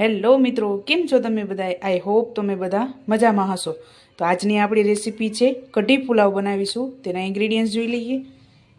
Hello મિત્રો, કેમ છો તમે બધા આઈ હોપ તમે બધા મજામાં હશો. તો આજની આપણી રેસીપી છે, કઢી પુલાવ બનાવીશું. તેના ઇન્ગ્રીડિયન્ટ્સ જોઈ લઈએ.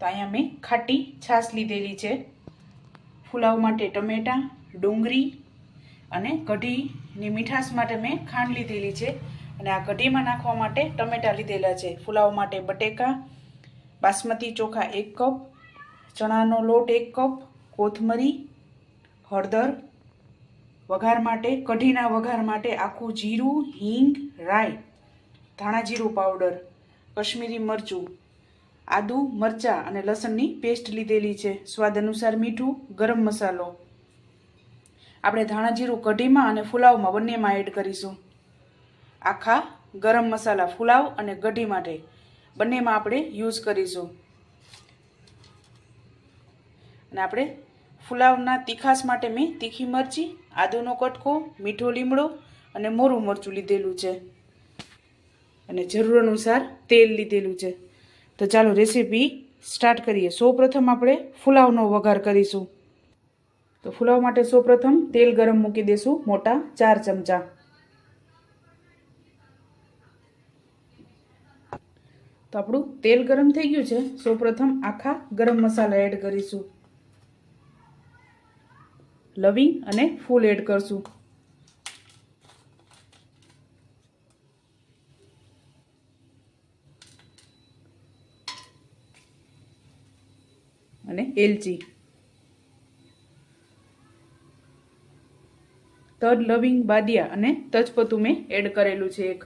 તો અહીંયા મેં ખાટી છાશ લીધેલી છે. પુલાવ માટે ટમેટાં, ડુંગળી અને કઢીની મીઠાશ માટે મેં ખાંડ લીધેલી છે. અને આ કઢીમાં નાખવા માટે ટમેટાં લીધેલા છે. પુલાવ માટે બટેકા, બાસમતી ચોખા એક કપ, ચણાનો લોટ એક કપ, કોથમરી, હળદર વઘાર માટે, કઢીના વઘાર માટે આખું જીરું, હિંગ, રાઈ, ધાણા જીરું પાવડર, કશ્મીરી મરચું, આદું, મરચાં અને લસણની પેસ્ટ લીધેલી છે. સ્વાદ અનુસાર મીઠું, ગરમ મસાલો. આપણે ધાણા જીરું કઢીમાં અને ફુલાવમાં બંનેમાં એડ કરીશું. આખા ગરમ મસાલા, ફુલાવ અને કઢી માટે બંનેમાં આપણે યુઝ કરીશું. અને આપણે ફુલાવના તીખાસ માટે મેં તીખી મરચી, આદુનો કટકો, મીઠો લીમડો અને મોરું મરચું લીધેલું છે. અને જરૂર અનુસાર તેલ લીધેલું છે. તો ચાલો રેસીપી સ્ટાર્ટ કરીએ. સૌપ્રથમ આપણે ફુલાવનો વઘાર કરીશું. તો ફુલાવ માટે સૌપ્રથમ તેલ ગરમ મૂકી દઈશું મોટા ચાર ચમચા. તો આપણું તેલ ગરમ થઈ ગયું છે. સૌપ્રથમ આખા ગરમ મસાલા એડ કરીશું. લવિંગ અને ફૂલ એડ કરશું. અને એલચી. તજ લવિંગ, બાદિયા અને તજપતું મેં એડ કરેલું છે એક.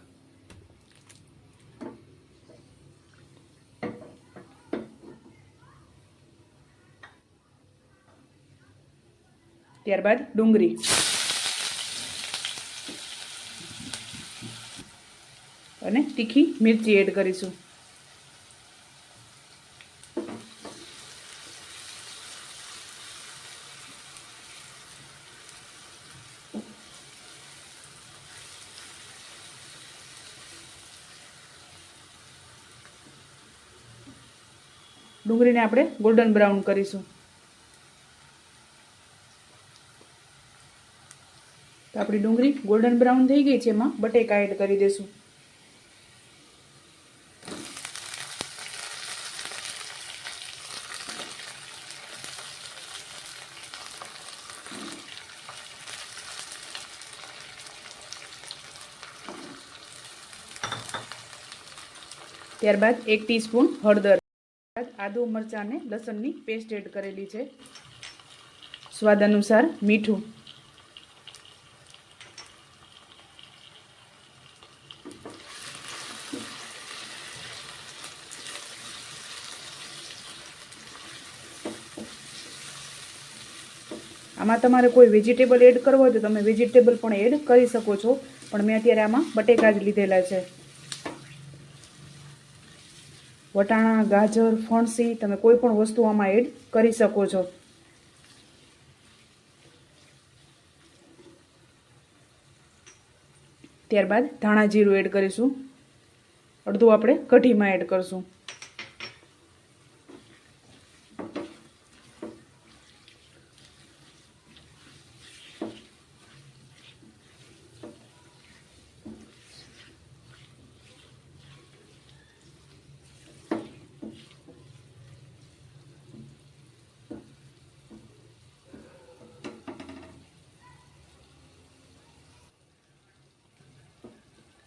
ત્યારબાદ ડુંગળી. અને તીખી મિરચી એડ કરીશું. ડુંગળીને આપણે ગોલ્ડન બ્રાઉન કરીશું. આપણી ડુંગળી ગોલ્ડન બ્રાઉન થઈ ગઈ છે એમાં. બટેકા એડ કરી દઈશું ત્યારબાદ એક ટીસ્પૂન હળદર. આદુ, મરચાં અને લસણની પેસ્ટ એડ કરેલી છે. સ્વાદ અનુસાર મીઠું. આમાં તમારે કોઈ વેજીટેબલ એડ કરવો હોય તો તમે વેજીટેબલ પણ એડ કરી શકો છો. પણ મેં અત્યારે આમાં બટેકા જ લીધેલા છે. વટાણા, ગાજર, ફણસી તમે કોઈ પણ વસ્તુ આમાં એડ કરી શકો છો. ત્યારબાદ ધાણા જીરું એડ કરીશું. અડધું આપણે કઢીમાં એડ કરશું.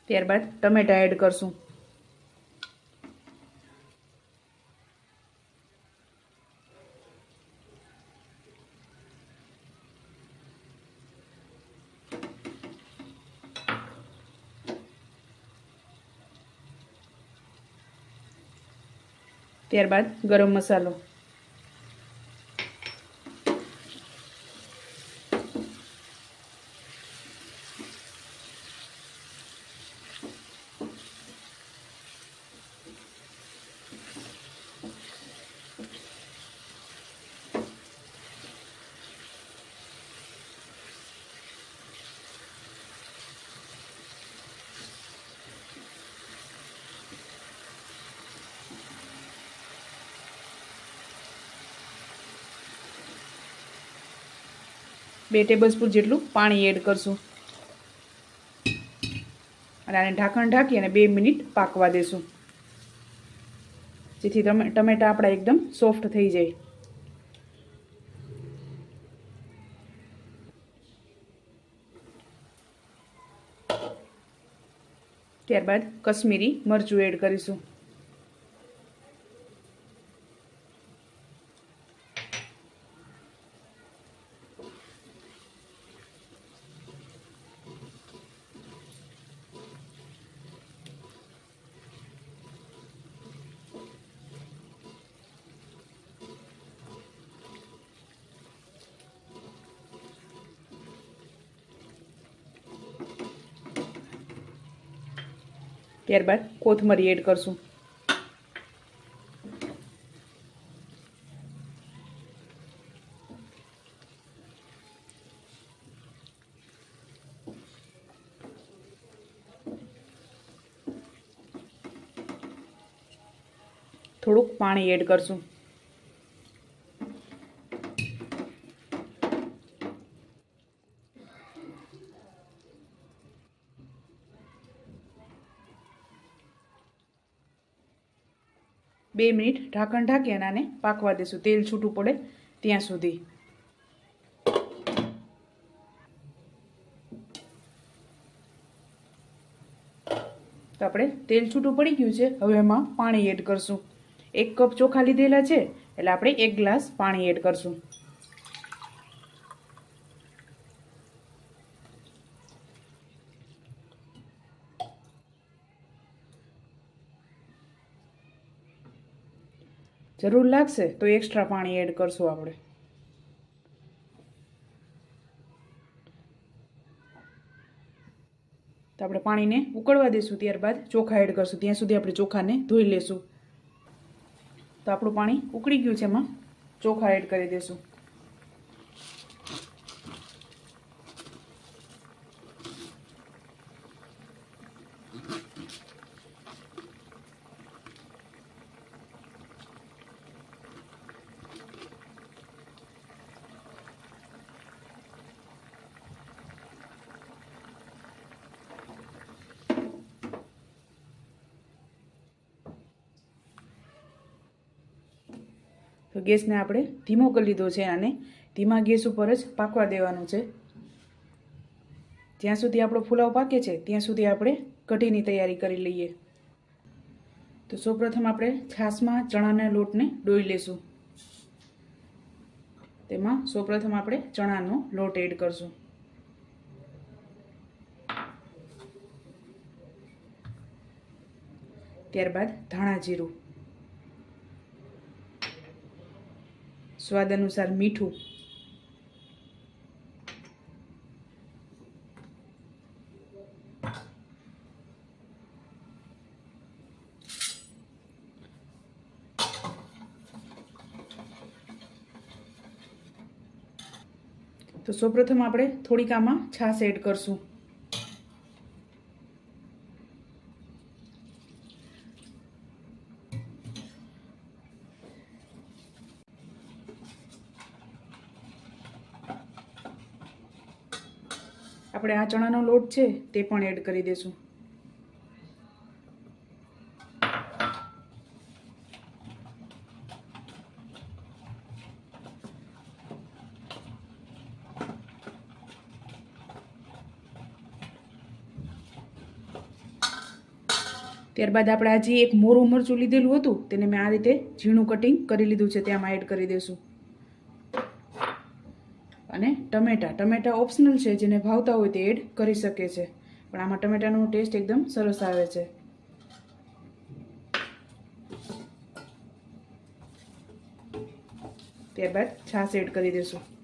ત્યારબાદ ટમેટા એડ કરશું. ત્યારબાદ ગરમ મસાલો. બે ટેબલસ્પૂન જેટલું પાણી એડ કરશું. અને આને ઢાંકણ ઢાંકી અને બે મિનિટ પાકવા દેશું. જેથી ટમેટા આપણા એકદમ સોફ્ટ થઈ જાય. ત્યારબાદ કશ્મીરી મરચું એડ કરીશું. ત્યારબાદ કોથમરી એડ કરશું. થોડુંક પાણી એડ કરશું. બે મિનિટ ઢાંકણ ઢાંકી અને આને પાકવા દેશું. તેલ છૂટું પડે ત્યાં સુધી. તો આપણે તેલ છૂટું પડી ગયું છે. હવે એમાં પાણી એડ કરશું. એક કપ ચોખા લીધેલા છે. એટલે આપણે એક ગ્લાસ પાણી એડ કરશું. જરૂર લાગશે તો એક્સ્ટ્રા પાણી એડ કરશું આપણે. તો આપણે પાણીને ઉકળવા દઈશું ત્યારબાદ ચોખા એડ કરશું. ત્યાં સુધી આપણે ચોખાને ધોઈ લેશું. તો આપણું પાણી ઉકળી ગયું છે એમાં. ચોખા એડ કરી દઈશું તો ગેસને આપણે ધીમો કરી લીધો છે અને ધીમા ગેસ ઉપર જ પાકવા દેવાનું છે. જ્યાં સુધી આપણો ફુલાવ પાકે છે, ત્યાં સુધી આપણે કઢીની તૈયારી કરી લઈએ. તો સૌપ્રથમ આપણે છાશમાં ચણાના લોટને ડોઈ લેશું. તેમાં સૌપ્રથમ આપણે ચણાનો લોટ એડ કરશું. ત્યારબાદ ધાણા જીરું. સ્વાદ અનુસાર મીઠું. તો સૌપ્રથમ આપણે થોડીક આમાં છાશ એડ કરશું. આપણે આ ચણાનો લોટ છે તે પણ એડ કરી દઈશું ત્યારબાદ આપણે આજે એક મોરું મરચું લીધેલું હતું, તેને મેં આ રીતે ઝીણું કટિંગ કરી લીધું છે તેમાં એડ કરી દઈશું અને ટમેટા. ટમેટા ઓપ્શનલ છે, જેને ભાવતા હોય તે એડ કરી શકે છે. પણ આમાં ટમેટાનો ટેસ્ટ એકદમ સરસ આવે છે. ત્યારબાદ છાશ એડ કરી દઈશું.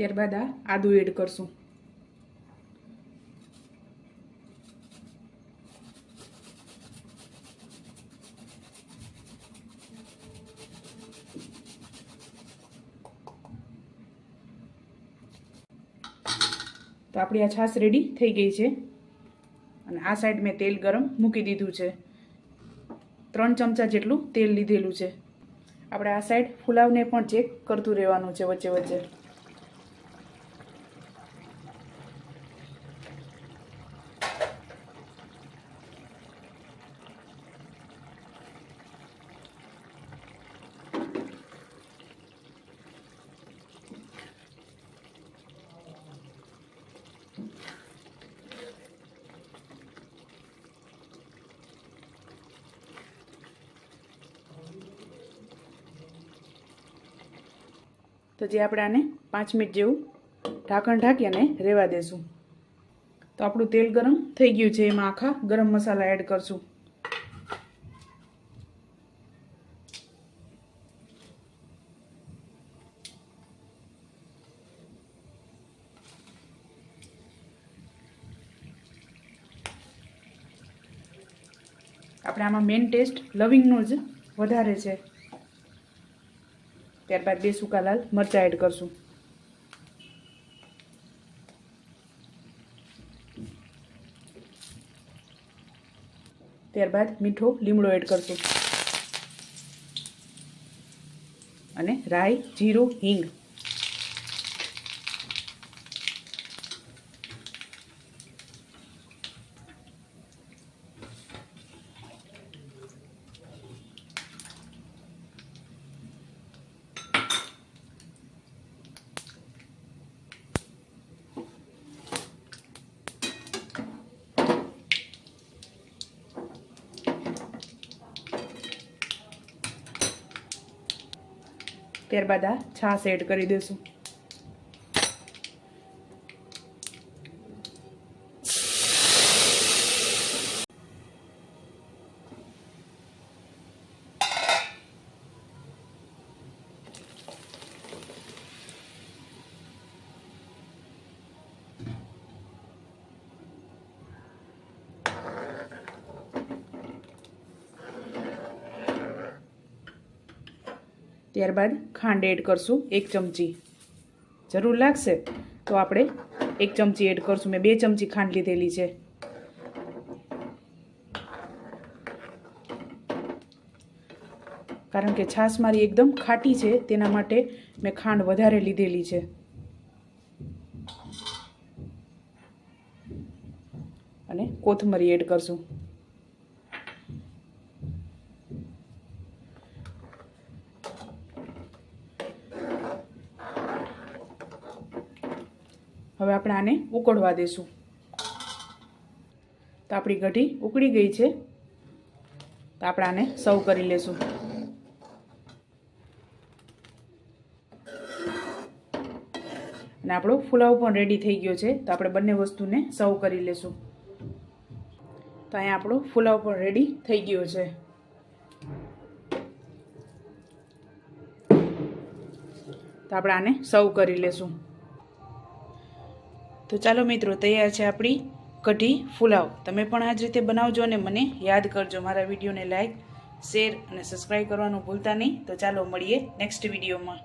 ત્યારબાદ આ આદું એડ કરશું. તો આપણી આ છાશ રેડી થઈ ગઈ છે. અને આ સાઈડ મેં તેલ ગરમ મૂકી દીધું છે. ત્રણ ચમચા જેટલું તેલ લીધેલું છે. આપણે આ સાઈડ ફુલાવને પણ ચેક કરતું રહેવાનું છે વચ્ચે વચ્ચે. તો જે આપણે આને પાંચ મિનિટ જેવું ઢાંકણ ઢાંકી અને રહેવા દેશું. તો આપણું તેલ ગરમ થઈ ગયું છે, એમાં આખા ગરમ મસાલા એડ કરશું. આપણે આમાં મેઇન ટેસ્ટ લવિંગનો જ વધારે છે. ત્યારબાદ બે સૂકા લાલ મરચાં એડ કરશું. ત્યારબાદ મીઠો લીમડો એડ કરશું. અને રાઈ, જીરું, હિંગ ત્યારબાદ આ છાશ એડ કરી દઈશું ત્યારબાદ ખાંડ એડ કરશું એક ચમચી. જરૂર લાગશે તો આપણે એક ચમચી એડ કરશું. મેં બે ચમચી ખાંડ લીધેલી છે. કારણ કે છાશ મારી એકદમ ખાટી છે, તેના માટે મેં ખાંડ વધારે લીધેલી છે. અને કોથમરી એડ કરશું. હવે આપણે આને ઉકળવા દેશું. તો આપણી ગઢી ઉકળી ગઈ છે. તો આપણે આને સર્વ કરી લેશું. અને આપણો ફુલાવ પણ રેડી થઈ ગયો છે. તો આપણે બંને વસ્તુને સર્વ કરી લેશું. તો અહીંયા આપણો ફુલાવ પણ રેડી થઈ ગયો છે. તો આપણે આને સર્વ કરી લેશું. તો ચાલો મિત્રો, તૈયાર છે આપણી કઢી ફુલાવ તમે પણ આ જ રીતે બનાવજો અને મને યાદ કરજો મારા વિડીયોને લાઈક શેર અને સબસ્ક્રાઈબ કરવાનું ભૂલતા નહીં. તો ચાલો મળીએ નેક્સ્ટ વિડીયોમાં.